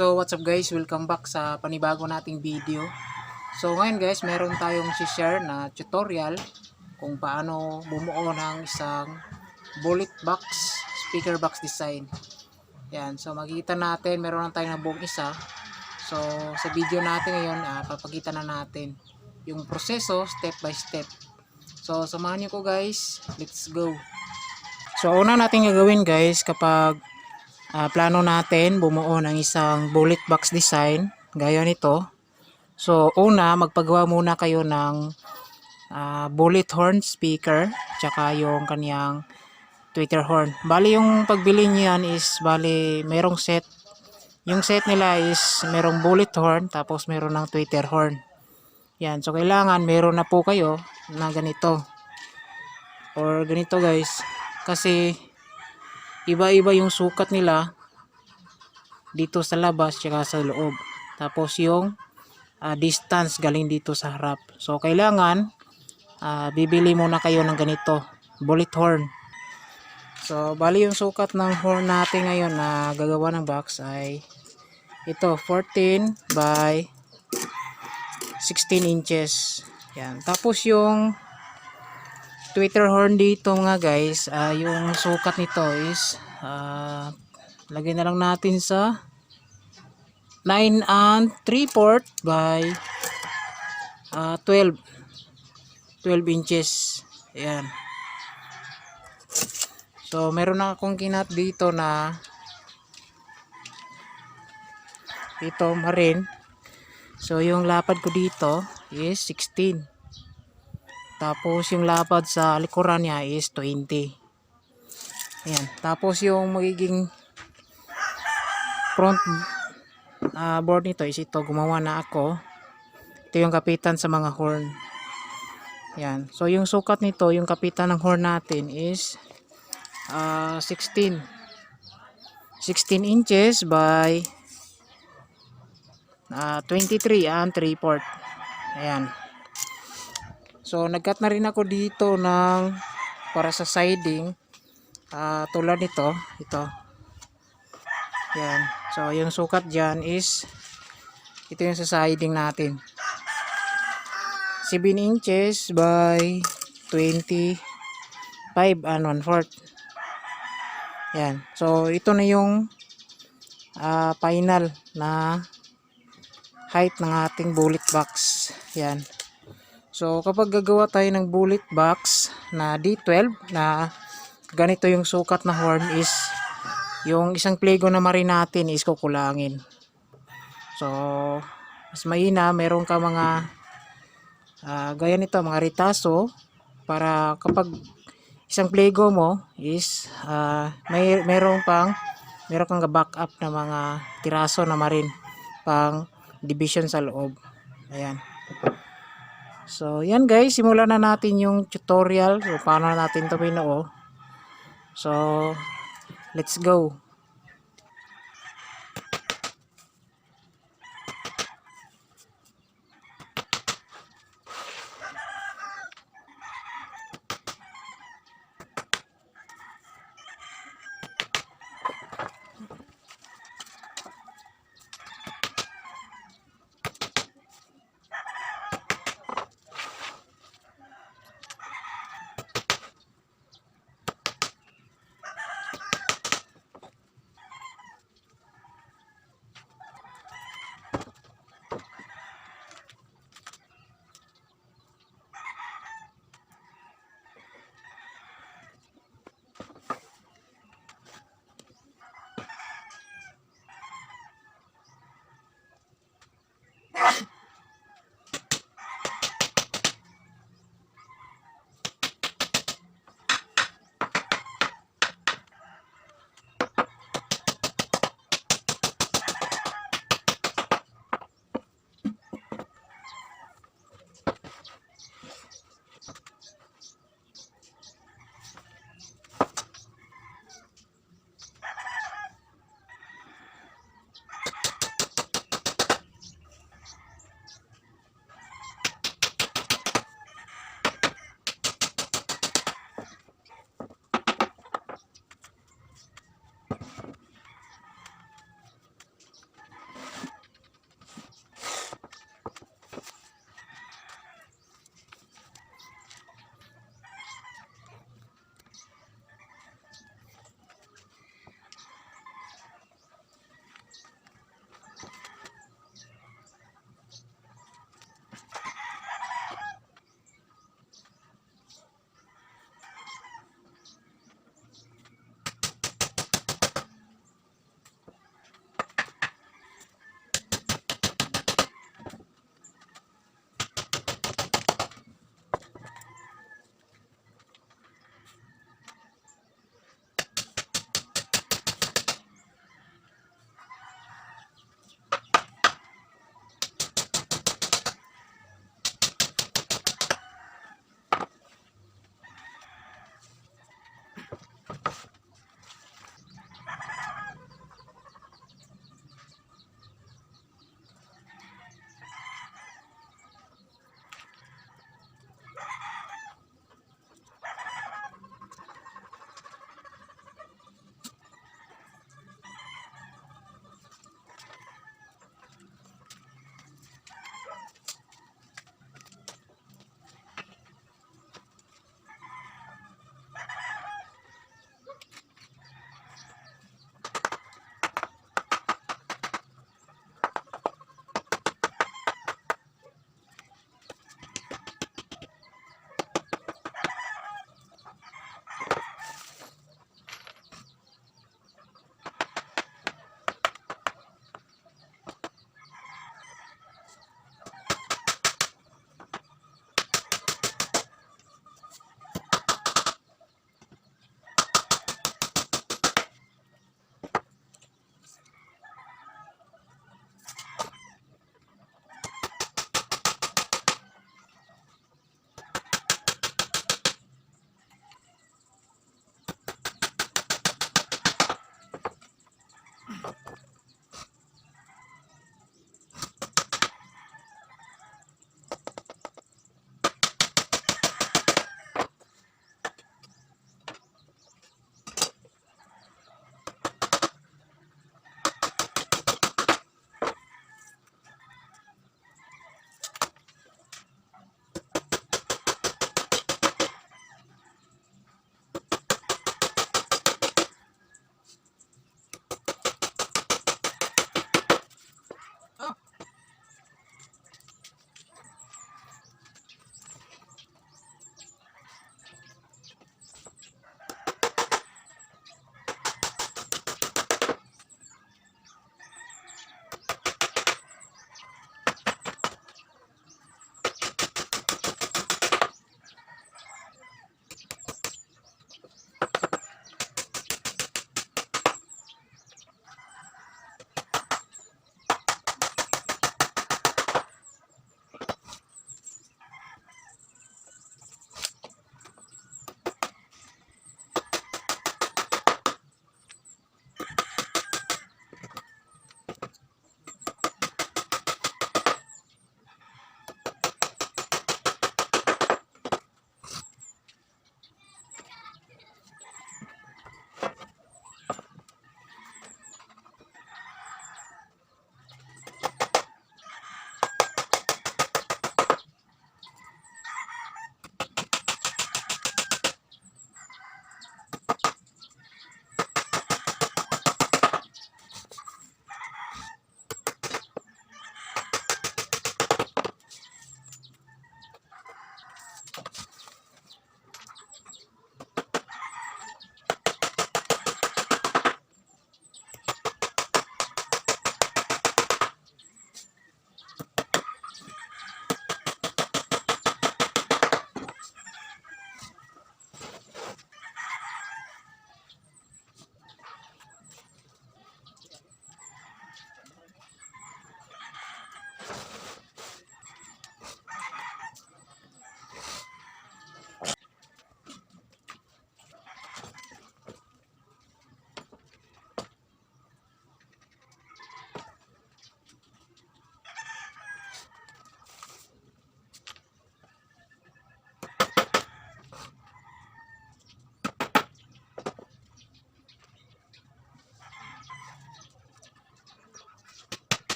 So what's up guys, welcome back sa panibago nating video. So ngayon guys, meron tayong si-share na tutorial kung paano bumuo ng isang bullet box, speaker box design. Yan, so makikita natin, meron lang tayong nabuong isa. So sa video natin ngayon, ah, papakita na natin yung proseso step by step. So samahan niyo ko guys, let's go. So una natin gagawin guys kapag ah, plano natin bumuo ng isang bullet box design gaya nito. So una magpagawa muna kayo ng ah, bullet horn speaker tsaka yung kaniyang tweeter horn. Bali yung pagbili niyan is bali merong set. Yung set nila is merong bullet horn tapos meron ng tweeter horn. Yan, so kailangan meron na po kayo na ganito. Or ganito guys. Kasi iba-iba yung sukat nila dito sa labas tsaka sa loob. Tapos yung ah, distance galing dito sa harap. So kailangan ah, bibili muna kayo ng ganito, bullet horn. So bali yung sukat ng horn natin ngayon na gagawa ng box ay ito 14 by 16 inches. Yan. Tapos yung tweeter horn dito mga guys, ah, yung sukat nito is ah, lagay na lang natin sa 9 and 3 port by ah, 12 12 inches. Ayan. So, meron na akong kinat dito na ito marin. So, yung lapad ko dito is 16. Tapos, yung lapad sa likuran niya is 20. Ayan. Tapos, yung magiging front ah, board nito is ito. Gumawa na ako. Ito yung kapitan sa mga horn. Ayan. So, yung sukat nito, yung kapitan ng horn natin is ah, 16. 16 inches by ah, 23 and 3 port. Ayan. So, nagkat na rin ako dito ng para sa siding. ah, tulad nito. Ito. Yan. So, yung sukat dyan is ito yung sa siding natin. 7 inches by 25 and 1 fourth. Yan. So, ito na yung ah, final na height ng ating bullet box. Yan. So, kapag gagawa tayo ng bullet box na D12 na ganito yung sukat na horn is yung isang pligo na marin natin is kukulangin. So, mas mahina, meron ka mga ah, gaya nito, mga ritaso para kapag isang pligo mo is ah, may meron pang meron kang backup na mga tiraso na marin pang division sa loob. Ayan. So, yan guys, simulan na natin yung tutorial kung paano natin ito binuo. So, let's go.